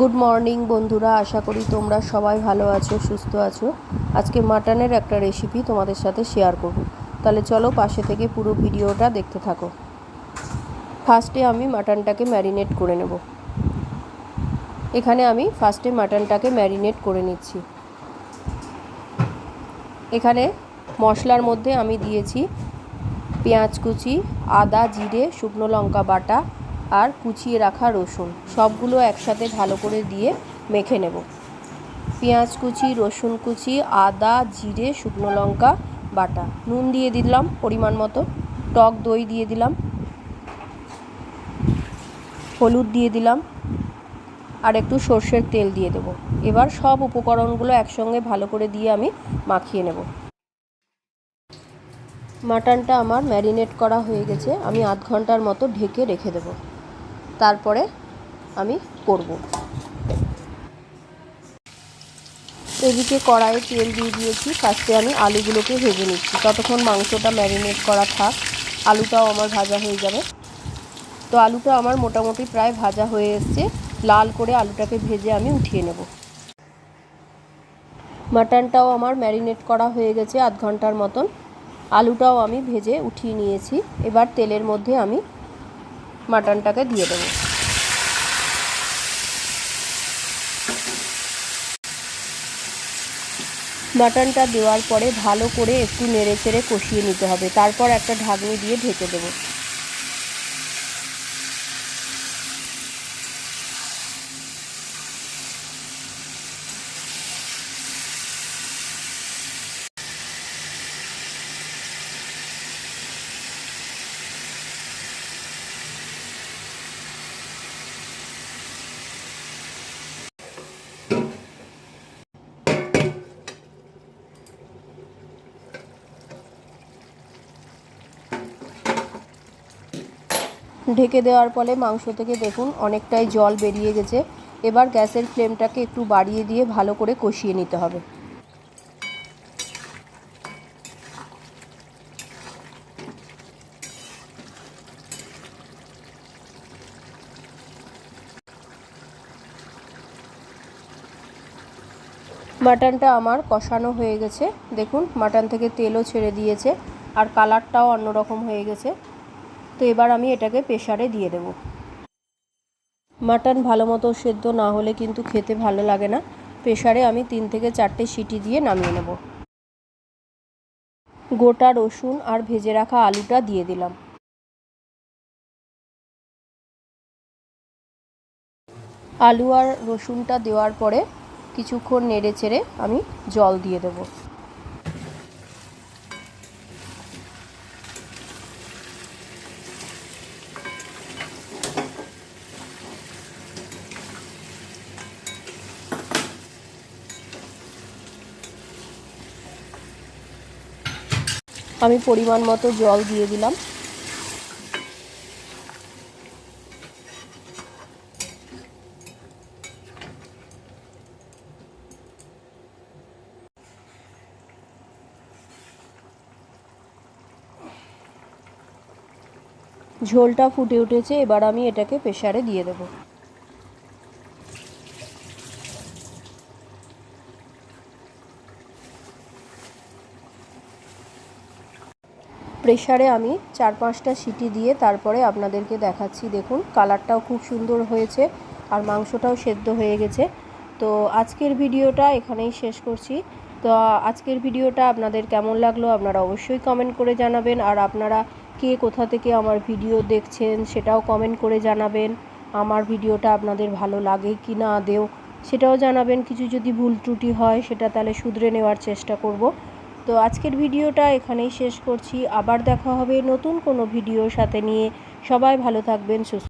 Good morning বন্ধুরা। আশা করি তোমরা সবাই ভালো আছো, সুস্থ আছো। আজকে মাটনের একটা রেসিপি তোমাদের সাথে শেয়ার করব। তাহলে চলো পাশে থেকে পুরো ভিডিওটা দেখতে থাকো। ফার্স্টে আমি মাটনটাকে ম্যারিনেট করে নেব। এখানে আমি ফার্স্টে মাটনটাকে ম্যারিনেট করে নিচ্ছি। এখানে মশলার মধ্যে আমি দিয়েছি পেঁয়াজ কুচি, আদা, জিরে, শুকনো লঙ্কা বাটা আর কুচিয়ে রাখা রসুন। সবগুলো একসাথে ভালো করে দিয়ে মেখে নেব। পেঁয়াজ কুচি, রসুন কুচি, আদা, জিরে, শুকনো লঙ্কা, বাটা। নুন দিয়ে দিলাম পরিমাণ মতো। টক দই দিয়ে দিলাম। হলুদ দিয়ে দিলাম। আর একটু সর্ষের তেল দিয়ে দেবো। এবার সব উপকরণগুলো একসঙ্গে ভালো করে দিয়ে আমি মাখিয়ে নেব। মাটনটা আমার ম্যারিনেট করা হয়ে গেছে। আমি আধ ঘণ্টার মতো ঢেকে রেখে দেব। তারপরে আমি করব। এদিকে কড়াইয়ে তেল দিয়ে দিয়েছি। ফার্স্টে আমি আলুগুলোকে ভেজে নিচ্ছি। ততক্ষণ মাংসটা ম্যারিনেট করা থাক। আলুটাও আমার ভাজা হয়ে যাবে। তো আলুটা আমার মোটামুটি প্রায় ভাজা হয়ে এসছে। লাল করে আলুটাকে ভেজে আমি উঠিয়ে নেব। মাটনটাও আমার ম্যারিনেট করা হয়ে গেছে আধ ঘণ্টার মতন। আলুটাও আমি ভেজে উঠিয়ে নিয়েছি। এবার তেলের মধ্যে আমি মাটনটাকে দিয়ে দেবো। মাটনটা দেওয়ার পরে ভালো করে একটু নেড়ে চেড়ে কষিয়ে নিতে হবে। তারপর একটা ঢাকনি দিয়ে ঢেকে দেবো। ঢেকে দেওয়ার ফলে মাংস থেকে দেখুন অনেকটাই জল বেরিয়ে গেছে। এবার গ্যাসের ফ্লেমটাকে একটু বাড়িয়ে দিয়ে ভালো করে কষিয়ে নিতে হবে। মাটনটা আমার কষানো হয়ে গেছে। দেখুন, মাটন থেকে তেলও ছেড়ে দিয়েছে আর কালারটাও অন্যরকম হয়ে গেছে। তো এবার আমি এটাকে প্রেশারে দিয়ে দেব। মাটন ভালো মতো সেদ্ধ না হলে কিন্তু খেতে ভালো লাগে না। প্রেশারে আমি তিন থেকে চারটে সিটি দিয়ে নামিয়ে নেব। গোটা রসুন আর ভেজে রাখা আলুটা দিয়ে দিলাম। আলু আর রসুনটা দেওয়ার পরে কিছুক্ষণ নেড়ে চেড়ে আমি জল দিয়ে দেবো। আমি পরিমাণ মতো জল দিয়ে দিলাম। ঝোলটা ফুটে উঠেছে, এবার আমি এটাকে প্রেশারে দিয়ে দেবো। প্রেশারে আমি চার পাঁচটা সিটি দিয়ে তারপরে আপনাদেরকে দেখাচ্ছি। দেখুন, কালারটাও খুব সুন্দর হয়েছে আর মাংসটাও সেদ্ধ হয়ে গেছে। তো আজকের ভিডিওটা এখানেই শেষ করছি। তো আজকের ভিডিওটা আপনাদের কেমন লাগল আপনারা অবশ্যই কমেন্ট করে জানাবেন। আর আপনারা কে কোথা থেকে আমার ভিডিও দেখছেন সেটাও কমেন্ট করে জানাবেন। আমার ভিডিওটা আপনাদের ভালো লাগে কি না দেও সেটাও জানাবেন। কিছু যদি ভুল ত্রুটি হয় সেটা তাহলে শুধরে নেওয়ার চেষ্টা করব। তো আজকের ভিডিওটা এখানেই শেষ করছি। আবার দেখা হবে নতুন কোনো ভিডিওর সাথে নিয়ে। সবাই ভালো থাকবেন, সুস্থ